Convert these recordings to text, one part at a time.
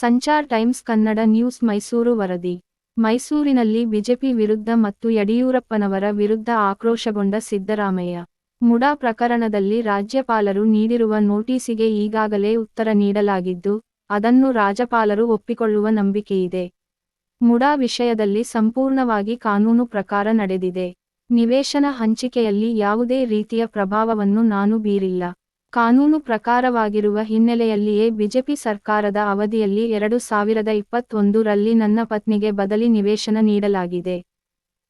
Sanchar times Kannada news Mysuru ವರದಿ. ಮೈಸೂರಿನಲ್ಲಿ BJP ವಿರುದ್ಧ ಮತ್ತು ಯಡಿಯೂರಪ್ಪನವರ ವಿರುದ್ಧ ಆಕ್ರೋಶಗೊಂಡ ಸಿದ್ದರಾಮಯ್ಯ. ಮುಡಾ ಪ್ರಕರಣದಲ್ಲಿ ರಾಜ್ಯಪಾಲರು ನೀಡಿರುವ ನೋಟಿಸಿಗೆ ಈಗಾಗಲೇ ಉತ್ತರ ನೀಡಲಾಗಿದ್ದು, ಅದನ್ನು ರಾಜ್ಯಪಾಲರು ಒಪ್ಪಿಕೊಳ್ಳುವ ನಂಬಿಕೆಯಿದೆ. ಮುಡಾ ವಿಷಯದಲ್ಲಿ ಸಂಪೂರ್ಣವಾಗಿ ಕಾನೂನು ಪ್ರಕಾರ ನಡೆದಿದೆ. ನಿವೇಶನ ಹಂಚಿಕೆಯಲ್ಲಿ ಯಾವುದೇ ರೀತಿಯ ಪ್ರಭಾವವನ್ನು ನಾನು ಬೀರಿಲ್ಲ. ಕಾನೂನು ಪ್ರಕಾರವಾಗಿರುವ ಹಿನ್ನೆಲೆಯಲ್ಲಿಯೇ ಬಿಜೆಪಿ ಸರ್ಕಾರದ ಅವಧಿಯಲ್ಲಿ ಎರಡು ಸಾವಿರದ ಇಪ್ಪತ್ತೊಂದು ರಲ್ಲಿ ನನ್ನ ಪತ್ನಿಗೆ ಬದಲಿ ನಿವೇಶನ ನೀಡಲಾಗಿದೆ.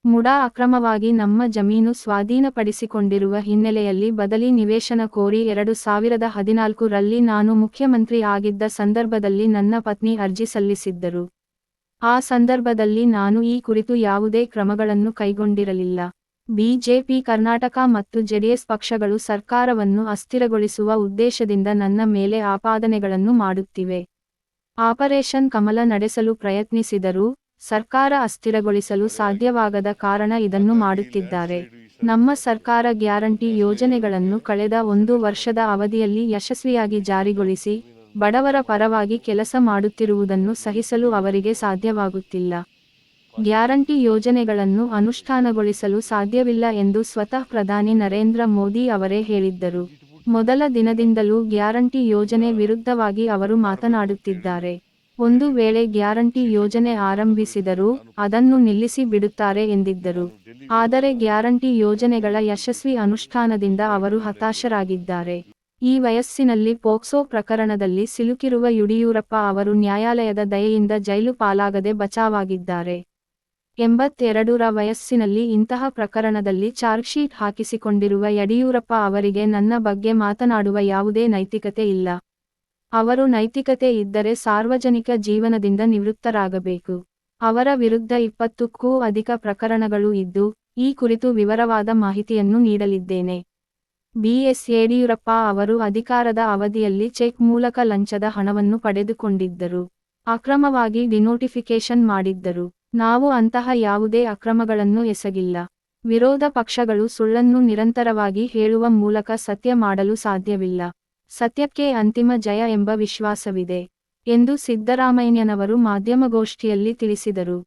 ಮುಡಾ ಅಕ್ರಮವಾಗಿ ನಮ್ಮ ಜಮೀನು ಸ್ವಾಧೀನಪಡಿಸಿಕೊಂಡಿರುವ ಹಿನ್ನೆಲೆಯಲ್ಲಿ ಬದಲಿ ನಿವೇಶನ ಕೋರಿ ಎರಡು ಸಾವಿರದ ಹದಿನಾಲ್ಕು ರಲ್ಲಿ ನಾನು ಮುಖ್ಯಮಂತ್ರಿ ಆಗಿದ್ದ ಸಂದರ್ಭದಲ್ಲಿ ನನ್ನ ಪತ್ನಿ ಅರ್ಜಿ ಸಲ್ಲಿಸಿದ್ದರು. ಆ ಸಂದರ್ಭದಲ್ಲಿ ನಾನು ಈ ಕುರಿತು ಯಾವುದೇ ಕ್ರಮಗಳನ್ನು ಕೈಗೊಂಡಿರಲಿಲ್ಲ. ಬಿಜೆಪಿ, ಕರ್ನಾಟಕ ಮತ್ತು ಜೆಡಿಎಸ್ ಪಕ್ಷಗಳು ಸರ್ಕಾರವನ್ನು ಅಸ್ಥಿರಗೊಳಿಸುವ ಉದ್ದೇಶದಿಂದ ನನ್ನ ಮೇಲೆ ಆಪಾದನೆಗಳನ್ನು ಮಾಡುತ್ತಿವೆ. ಆಪರೇಷನ್ ಕಮಲ ನಡೆಸಲು ಪ್ರಯತ್ನಿಸಿದರೂ ಸರ್ಕಾರ ಅಸ್ಥಿರಗೊಳಿಸಲು ಸಾಧ್ಯವಾಗದ ಕಾರಣ ಇದನ್ನು ಮಾಡುತ್ತಿದ್ದಾರೆ. ನಮ್ಮ ಸರ್ಕಾರ ಗ್ಯಾರಂಟಿ ಯೋಜನೆಗಳನ್ನು ಕಳೆದ ಒಂದು ವರ್ಷದ ಅವಧಿಯಲ್ಲಿ ಯಶಸ್ವಿಯಾಗಿ ಜಾರಿಗೊಳಿಸಿ, ಬಡವರ ಪರವಾಗಿ ಕೆಲಸ ಮಾಡುತ್ತಿರುವುದನ್ನು ಸಹಿಸಲು ಅವರಿಗೆ ಸಾಧ್ಯವಾಗುತ್ತಿಲ್ಲ. ಗ್ಯಾರಂಟಿ ಯೋಜನೆಗಳನ್ನು ಅನುಷ್ಠಾನಗೊಳಿಸಲು ಸಾಧ್ಯವಿಲ್ಲ ಎಂದು ಸ್ವತಃ ಪ್ರಧಾನಿ ನರೇಂದ್ರ ಮೋದಿ ಅವರೇ ಹೇಳಿದ್ದರು. ಮೊದಲ ದಿನದಿಂದಲೂ ಗ್ಯಾರಂಟಿ ಯೋಜನೆ ವಿರುದ್ಧವಾಗಿ ಅವರು ಮಾತನಾಡುತ್ತಿದ್ದಾರೆ. ಒಂದು ವೇಳೆ ಗ್ಯಾರಂಟಿ ಯೋಜನೆ ಆರಂಭಿಸಿದರೂ ಅದನ್ನು ನಿಲ್ಲಿಸಿ ಬಿಡುತ್ತಾರೆ ಎಂದಿದ್ದರು. ಆದರೆ ಗ್ಯಾರಂಟಿ ಯೋಜನೆಗಳ ಯಶಸ್ವಿ ಅನುಷ್ಠಾನದಿಂದ ಅವರು ಹತಾಶರಾಗಿದ್ದಾರೆ. ಈ ವಯಸ್ಸಿನಲ್ಲಿ ಪೋಕ್ಸೋ ಪ್ರಕರಣದಲ್ಲಿ ಸಿಲುಕಿರುವ ಯಡಿಯೂರಪ್ಪ ಅವರು ನ್ಯಾಯಾಲಯದ ದಯೆಯಿಂದ ಜೈಲು ಪಾಲಾಗದೆ ಬಚಾವಾಗಿದ್ದಾರೆ. ಎಂಬತ್ತೆರಡರ ವಯಸ್ಸಿನಲ್ಲಿ ಇಂತಹ ಪ್ರಕರಣದಲ್ಲಿ ಚಾರ್ಜ್ಶೀಟ್ ಹಾಕಿಸಿಕೊಂಡಿರುವ ಯಡಿಯೂರಪ್ಪ ಅವರಿಗೆ ನನ್ನ ಬಗ್ಗೆ ಮಾತನಾಡುವ ಯಾವುದೇ ನೈತಿಕತೆ ಇಲ್ಲ. ಅವರು ನೈತಿಕತೆ ಇದ್ದರೆ ಸಾರ್ವಜನಿಕ ಜೀವನದಿಂದ ನಿವೃತ್ತರಾಗಬೇಕು. ಅವರ ವಿರುದ್ಧ ಇಪ್ಪತ್ತಕ್ಕೂ ಅಧಿಕ ಪ್ರಕರಣಗಳು ಇದ್ದು, ಈ ಕುರಿತು ವಿವರವಾದ ಮಾಹಿತಿಯನ್ನು ನೀಡಲಿದ್ದೇನೆ. ಬಿಎಸ್ ಯಡಿಯೂರಪ್ಪ ಅವರು ಅಧಿಕಾರದ ಅವಧಿಯಲ್ಲಿ ಚೆಕ್ ಮೂಲಕ ಲಂಚದ ಹಣವನ್ನು ಪಡೆದುಕೊಂಡಿದ್ದರು. ಅಕ್ರಮವಾಗಿ ಡಿನೋಟಿಫಿಕೇಶನ್ ಮಾಡಿದ್ದರು. ನಾವು ಅಂತಹ ಯಾವುದೇ ಅಕ್ರಮಗಳನ್ನು ಎಸಗಿಲ್ಲ. ವಿರೋಧ ಪಕ್ಷಗಳು ಸುಳ್ಳನ್ನು ನಿರಂತರವಾಗಿ ಹೇಳುವ ಮೂಲಕ ಸತ್ಯ ಮಾಡಲು ಸಾಧ್ಯವಿಲ್ಲ. ಸತ್ಯಕ್ಕೆ ಅಂತಿಮ ಜಯ ಎಂಬ ವಿಶ್ವಾಸವಿದೆ, ಎಂದು ಸಿದ್ದರಾಮಯ್ಯನವರು ಮಾಧ್ಯಮಗೋಷ್ಠಿಯಲ್ಲಿ ತಿಳಿಸಿದರು.